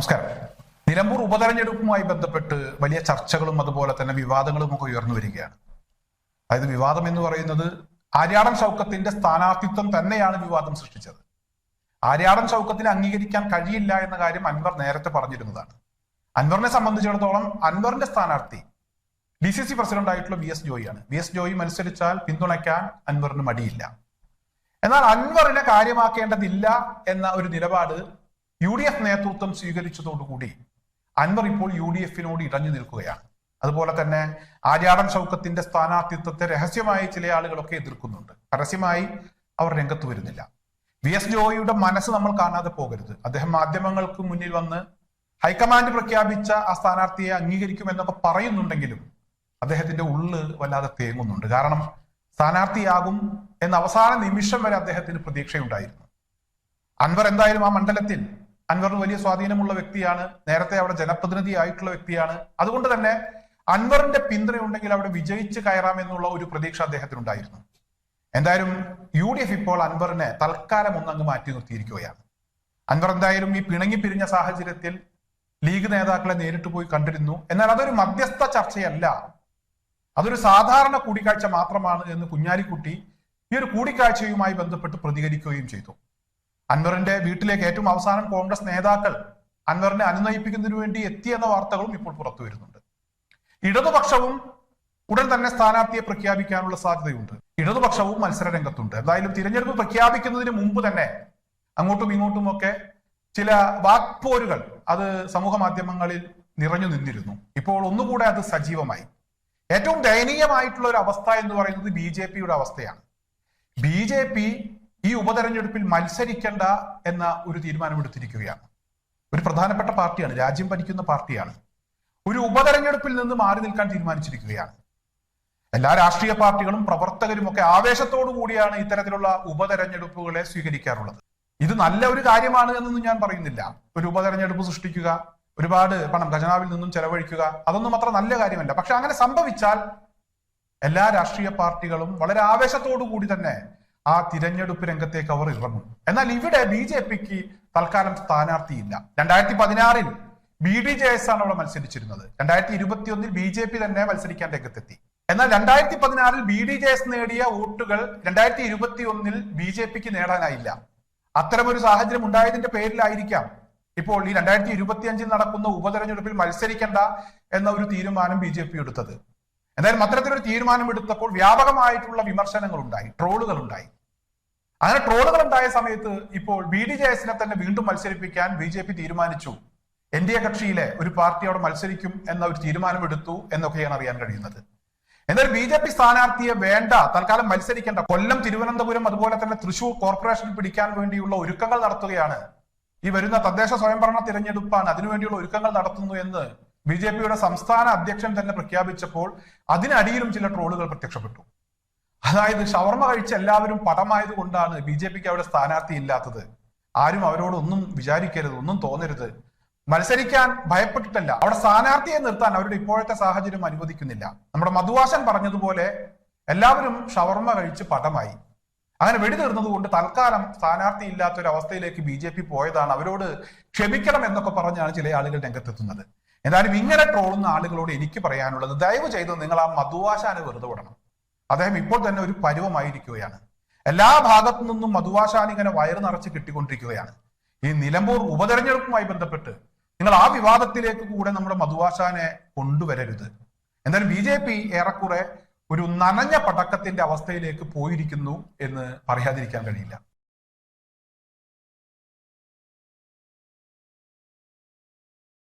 നമസ്കാരം. നിലമ്പൂർ ഉപതെരഞ്ഞെടുപ്പുമായി ബന്ധപ്പെട്ട് വലിയ ചർച്ചകളും അതുപോലെ തന്നെ വിവാദങ്ങളും ഒക്കെ ഉയർന്നു വരികയാണ്. അതായത് വിവാദം എന്ന് പറയുന്നത് ആര്യാടൻ ചൗക്കത്തിന്റെ സ്ഥാനാർത്ഥിത്വം തന്നെയാണ് വിവാദം സൃഷ്ടിച്ചത്. ആര്യാടൻ ചൗക്കത്തിന് അംഗീകരിക്കാൻ കഴിയില്ല എന്ന കാര്യം അൻവർ നേരത്തെ പറഞ്ഞിരുന്നതാണ്. അൻവറിനെ സംബന്ധിച്ചിടത്തോളം അൻവറിന്റെ സ്ഥാനാർത്ഥി ഡി സി സി പ്രസിഡന്റ് ആയിട്ടുള്ള വി എസ് ജോയിയാണ് വി എസ് ജോയി മത്സരിച്ചാൽ പിന്തുണയ്ക്കാൻ അൻവറിന് മടിയില്ല. എന്നാൽ അൻവറിനെ കാര്യമാക്കേണ്ടതില്ല എന്ന ഒരു നിലപാട് യു ഡി എഫ് നേതൃത്വം സ്വീകരിച്ചതോടുകൂടി അൻവർ ഇപ്പോൾ യു ഡി എഫിനോട് ഇടഞ്ഞു നിൽക്കുകയാണ്. അതുപോലെ തന്നെ ആര്യാടൻ ചൗക്കത്തിന്റെ സ്ഥാനാർത്ഥിത്വത്തെ രഹസ്യമായി ചില ആളുകളൊക്കെ എതിർക്കുന്നുണ്ട്. പരസ്യമായി അവർ രംഗത്ത് വരുന്നില്ല. വി എസ് ജോയിയുടെ മനസ്സ് നമ്മൾ കാണാതെ പോകരുത്. അദ്ദേഹം മാധ്യമങ്ങൾക്ക് മുന്നിൽ വന്ന് ഹൈക്കമാൻഡ് പ്രഖ്യാപിച്ച ആ സ്ഥാനാർത്ഥിയെ അംഗീകരിക്കുമെന്നൊക്കെ പറയുന്നുണ്ടെങ്കിലും അദ്ദേഹത്തിന്റെ ഉള്ള് വല്ലാതെ തേങ്ങുന്നുണ്ട്. കാരണം സ്ഥാനാർത്ഥിയാകും എന്ന അവസാന നിമിഷം വരെ അദ്ദേഹത്തിന് പ്രതീക്ഷയുണ്ടായിരുന്നു. അൻവർ എന്തായാലും ആ മണ്ഡലത്തിൽ അൻവറിന് വലിയ സ്വാധീനമുള്ള വ്യക്തിയാണ്. നേരത്തെ അവിടെ ജനപ്രതിനിധി ആയിട്ടുള്ള വ്യക്തിയാണ്. അതുകൊണ്ട് തന്നെ അൻവറിന്റെ പിന്തുണയുണ്ടെങ്കിൽ അവിടെ വിജയിച്ച് കയറാമെന്നുള്ള ഒരു പ്രതീക്ഷ അദ്ദേഹത്തിനുണ്ടായിരുന്നു. എന്തായാലും യു ഡി എഫ് ഇപ്പോൾ അൻവറിനെ തൽക്കാലം ഒന്നങ്ങ് മാറ്റി നിർത്തിയിരിക്കുകയാണ്. അൻവർ എന്തായാലും ഈ പിണങ്ങി പിരിഞ്ഞ സാഹചര്യത്തിൽ ലീഗ് നേതാക്കളെ നേരിട്ട് പോയി കണ്ടിരുന്നു. എന്നാൽ അതൊരു മധ്യസ്ഥ ചർച്ചയല്ല. അതൊരു സാധാരണ കൂടിക്കാഴ്ച മാത്രമാണ് എന്ന് കുഞ്ഞാലിക്കുട്ടി ഈ ഒരു കൂടിക്കാഴ്ചയുമായി ബന്ധപ്പെട്ട് പ്രതികരിക്കുകയും ചെയ്തു. അൻവറിന്റെ വീട്ടിലേക്ക് ഏറ്റവും അവസാനം കോൺഗ്രസ് നേതാക്കൾ അൻവറിനെ അനുനയിപ്പിക്കുന്നതിനു വേണ്ടി എത്തിയെന്ന വാർത്തകളും ഇപ്പോൾ പുറത്തു വരുന്നുണ്ട്. ഇടതുപക്ഷവും ഉടൻ തന്നെ സ്ഥാനാർത്ഥിയെ പ്രഖ്യാപിക്കാനുള്ള സാധ്യതയുണ്ട്. ഇടതുപക്ഷവും മത്സര രംഗത്തുണ്ട്. എന്തായാലും തിരഞ്ഞെടുപ്പ് പ്രഖ്യാപിക്കുന്നതിന് മുമ്പ് തന്നെ അങ്ങോട്ടും ഇങ്ങോട്ടും ഒക്കെ ചില വാക്പോരുകൾ അത് സമൂഹ മാധ്യമങ്ങളിൽ നിറഞ്ഞു നിന്നിരുന്നു. ഇപ്പോൾ ഒന്നുകൂടെ അത് സജീവമായി. ഏറ്റവും ദയനീയമായിട്ടുള്ള ഒരു അവസ്ഥ എന്ന് പറയുന്നത് ബി ജെ പിയുടെ അവസ്ഥയാണ്. ബി ജെ പി ഈ ഉപതെരഞ്ഞെടുപ്പിൽ മത്സരിക്കേണ്ട എന്ന ഒരു തീരുമാനമെടുത്തിരിക്കുകയാണ്. ഒരു പ്രധാനപ്പെട്ട പാർട്ടിയാണ് രാജ്യം ഭരിക്കുന്ന പാർട്ടിയാണ്. ഒരു ഉപതെരഞ്ഞെടുപ്പിൽ നിന്ന് മാറി നിൽക്കാൻ തീരുമാനിച്ചിരിക്കുകയാണ്. എല്ലാ രാഷ്ട്രീയ പാർട്ടികളും പ്രവർത്തകരും ഒക്കെ ആവേശത്തോടു കൂടിയാണ് ഇത്തരത്തിലുള്ള ഉപതെരഞ്ഞെടുപ്പുകളെ സ്വീകരിക്കാറുള്ളത്. ഇത് നല്ല ഒരു കാര്യമാണ് എന്നൊന്നും ഞാൻ പറയുന്നില്ല. ഒരു ഉപതെരഞ്ഞെടുപ്പ് സൃഷ്ടിക്കുക ഒരുപാട് പണം ഖജനാവിൽ നിന്നും ചെലവഴിക്കുക അതൊന്നും അത്ര നല്ല കാര്യമല്ല. പക്ഷെ അങ്ങനെ സംഭവിച്ചാൽ എല്ലാ രാഷ്ട്രീയ പാർട്ടികളും വളരെ ആവേശത്തോടു കൂടി തന്നെ ആ തിരഞ്ഞെടുപ്പ് രംഗത്തേക്ക് അവർ ഇറങ്ങും. എന്നാൽ ഇവിടെ ബി ജെ പിക്ക് തൽക്കാലം സ്ഥാനാർത്ഥിയില്ല. രണ്ടായിരത്തി പതിനാറിൽ ബി ഡി ജെ എസ് ആണ് അവിടെ മത്സരിച്ചിരുന്നത്. രണ്ടായിരത്തി ഇരുപത്തി ഒന്നിൽ ബി ജെ പി തന്നെ മത്സരിക്കാൻ രംഗത്തെത്തി. എന്നാൽ രണ്ടായിരത്തി പതിനാറിൽ ബി ഡി ജെ എസ് നേടിയ വോട്ടുകൾ രണ്ടായിരത്തി ഇരുപത്തി ഒന്നിൽ ബി ജെ പിക്ക് നേടാനായില്ല. അത്തരമൊരു സാഹചര്യം ഉണ്ടായതിന്റെ പേരിലായിരിക്കാം ഇപ്പോൾ ഈ രണ്ടായിരത്തി ഇരുപത്തി അഞ്ചിൽ നടക്കുന്ന ഉപതെരഞ്ഞെടുപ്പിൽ മത്സരിക്കേണ്ട എന്ന ഒരു തീരുമാനം ബി ജെ പി എടുത്തത്. എന്തായാലും അത്തരത്തിലൊരു തീരുമാനം എടുത്തപ്പോൾ വ്യാപകമായിട്ടുള്ള വിമർശനങ്ങൾ ഉണ്ടായി ട്രോളുകൾ ഉണ്ടായി അങ്ങനെ ട്രോളുകൾ ഉണ്ടായ സമയത്ത് ഇപ്പോൾ ബി ഡി ജെ എസിനെ തന്നെ വീണ്ടും മത്സരിപ്പിക്കാൻ ബി ജെ പി തീരുമാനിച്ചു. എൻ ഡി എ കക്ഷിയിലെ ഒരു പാർട്ടി അവിടെ മത്സരിക്കും എന്ന ഒരു തീരുമാനം എടുത്തു എന്നൊക്കെയാണ് അറിയാൻ കഴിയുന്നത്. എന്നാൽ ബി ജെ പി സ്ഥാനാർത്ഥിയെ വേണ്ട തൽക്കാലം മത്സരിക്കേണ്ട. കൊല്ലം തിരുവനന്തപുരം അതുപോലെ തന്നെ തൃശൂർ കോർപ്പറേഷൻ പിടിക്കാൻ വേണ്ടിയുള്ള ഒരുക്കങ്ങൾ നടത്തുകയാണ്. ഈ വരുന്ന തദ്ദേശ സ്വയംഭരണ തിരഞ്ഞെടുപ്പാണ് അതിനുവേണ്ടിയുള്ള ഒരുക്കങ്ങൾ നടത്തുന്നു എന്ന് ബി ജെ പിയുടെ സംസ്ഥാന അധ്യക്ഷൻ തന്നെ പ്രഖ്യാപിച്ചപ്പോൾ അതിനടിയിലും ചില ട്രോളുകൾ പ്രത്യക്ഷപ്പെട്ടു. അതായത് ഷവർമ കഴിച്ച എല്ലാവരും പടമായത് കൊണ്ടാണ് ബി ജെ പിക്ക് അവിടെ സ്ഥാനാർത്ഥി ഇല്ലാത്തത്. ആരും അവരോടൊന്നും വിചാരിക്കരുത് ഒന്നും തോന്നരുത്. മത്സരിക്കാൻ ഭയപ്പെട്ടിട്ടല്ല. അവിടെ സ്ഥാനാർത്ഥിയെ നിർത്താൻ അവരുടെ ഇപ്പോഴത്തെ സാഹചര്യം അനുവദിക്കുന്നില്ല. നമ്മുടെ മധുവാസൻ പറഞ്ഞതുപോലെ എല്ലാവരും ഷവർമ കഴിച്ച് പടമായി അങ്ങനെ വെടിതീർന്നത് കൊണ്ട് തൽക്കാലം സ്ഥാനാർത്ഥി ഇല്ലാത്ത ഒരു അവസ്ഥയിലേക്ക് ബി ജെ പി പോയതാണ്. അവരോട് ക്ഷമിക്കണം എന്നൊക്കെ പറഞ്ഞാണ് ചില ആളുകൾ രംഗത്തെത്തുന്നത്. എന്തായാലും ഇങ്ങനെ ട്രോളുന്ന ആളുകളോട് എനിക്ക് പറയാനുള്ളത് ദയവ് ചെയ്ത് നിങ്ങൾ ആ മധുവാശാനെ വെറുതെ വിടണം. അദ്ദേഹം ഇപ്പോൾ തന്നെ ഒരു പരുവമായിരിക്കുകയാണ്. എല്ലാ ഭാഗത്തു നിന്നും മധുവാശാൻ ഇങ്ങനെ വയറ് നിറച്ച് കിട്ടിക്കൊണ്ടിരിക്കുകയാണ്. ഈ നിലമ്പൂർ ഉപതെരഞ്ഞെടുപ്പുമായി ബന്ധപ്പെട്ട് നിങ്ങൾ ആ വിവാദത്തിലേക്ക് കൂടെ നമ്മുടെ മധുവാശാനെ കൊണ്ടുവരരുത്. എന്തായാലും ബി ജെ പി ഏറെക്കുറെ ഒരു നനഞ്ഞ പടക്കത്തിന്റെ അവസ്ഥയിലേക്ക് പോയിരിക്കുന്നു എന്ന് പറയാതിരിക്കാൻ കഴിയില്ല.